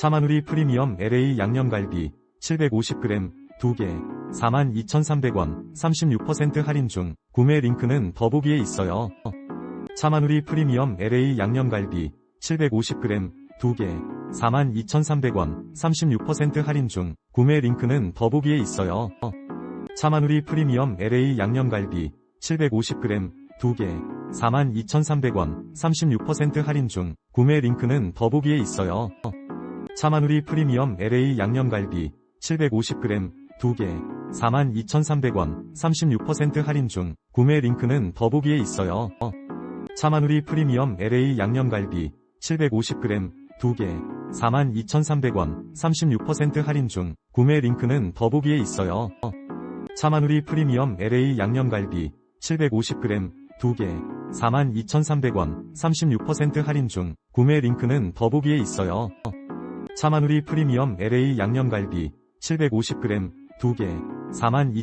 차마누리 프리미엄 LA 양념갈비 750g 2개 42,300원 36% 할인 중 구매 링크는 더보기에 있어요. 차마누리 프리미엄 LA 양념갈비 750g 2개 42,300원 36% 할인 중 구매 링크는 더보기에 있어요. 차마누리 프리미엄 LA 양념갈비 750g 2개 42,300원 36% 할인 중 구매 링크는 더보기에 있어요. 차마누리 프리미엄 LA 양념갈비 750g 2개 42,300원 36% 할인 중 구매 링크는 더보기에 있어요. 차마누리 프리미엄 LA 양념갈비 750g 2개 42,300원 36% 할인 중 구매 링크는 더보기에 있어요. 차마누리 프리미엄 LA 양념갈비 750g 2개 42,300원 36% 할인 중 구매 링크는 더보기에 있어요. 차마누리 프리미엄 LA 양념갈비 750g 2개 42,000